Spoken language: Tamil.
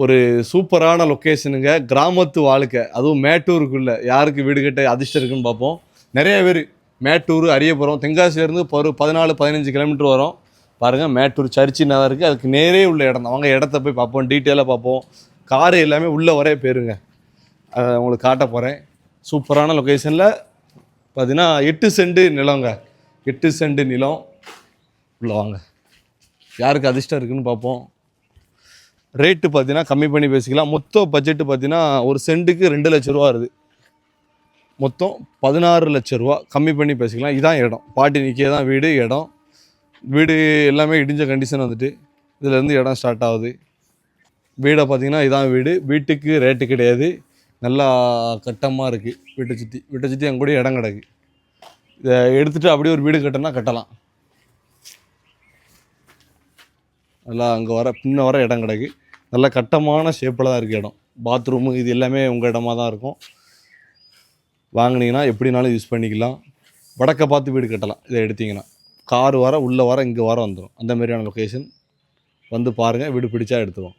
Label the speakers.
Speaker 1: ஒரு சூப்பரான லொக்கேஷனுங்க கிராமத்து வாழ்க்கை. அதுவும் மேட்டூருக்குள்ளே. யாருக்கு வீடு கட்ட அதிர்ஷ்டம் இருக்குன்னு பார்ப்போம். நிறைய பேர் மேட்டூர் அரியபுரம் தென்காசியிலேருந்து ஒரு பதினாலு பதினஞ்சு கிலோமீட்டர் வரும். பாருங்கள் மேட்டூர் சர்ச்சி நகர் இருக்குது அதுக்கு நேரே உள்ள இடம் தான். வாங்க இடத்த போய் பார்ப்போம். டீட்டெயிலாக பார்ப்போம். காரு எல்லாமே உள்ளே வரே போயிருங்க அதை உங்களுக்கு காட்ட போகிறேன் சூப்பரான லொக்கேஷனில் பார்த்தீங்கன்னா எட்டு செண்டு நிலங்க. எட்டு செண்டு நிலம். உள்ளே வாங்க. யாருக்கு அதிர்ஷ்டம் இருக்குன்னு பார்ப்போம். ரேட்டு பார்த்தீங்கன்னா கம்மி பண்ணி பேசிக்கலாம். மொத்த பட்ஜெட்டு பார்த்தீங்கன்னா ஒரு சென்ட்டுக்கு ரெண்டு லட்ச ரூபா வருது. மொத்தம் பதினாறு லட்ச ரூபா கம்மி பண்ணி பேசிக்கலாம். இதான் இடம். பாட்டி நிற்க தான் வீடு இடம். வீடு எல்லாமே இடிஞ்ச கண்டிஷன் வந்துட்டு இதுலேருந்து இடம் ஸ்டார்ட் ஆகுது. வீடை பார்த்தீங்கன்னா இதான் வீடு. வீட்டுக்கு ரேட்டு கிடையாது. நல்லா கட்டமாக இருக்குது வீட்டை சுற்றி வீட்டை சுற்றி அங்கே கூட இடம் கிடக்கு. இதை எடுத்துகிட்டு அப்படியே ஒரு வீடு கட்டினா கட்டலாம். நல்லா அங்கே வர பின்ன வர இடம் கிடக்கு. நல்ல கட்டமான ஷேப்பில் தான் இருக்குது இடம். பாத்ரூமு இது எல்லாமே உங்கள் இடமா தான் இருக்கும். வாங்கினீங்கன்னா எப்படினாலும் யூஸ் பண்ணிக்கலாம். வடக்க பார்த்து வீடு கட்டலாம் இதை எடுத்தீங்கன்னா. கார் வர உள்ளே வர இங்கே வர வந்துடும் அந்த மாதிரியான லொக்கேஷன் வந்து பாருங்கள் வீடு பிடிச்சா எடுத்துவோம்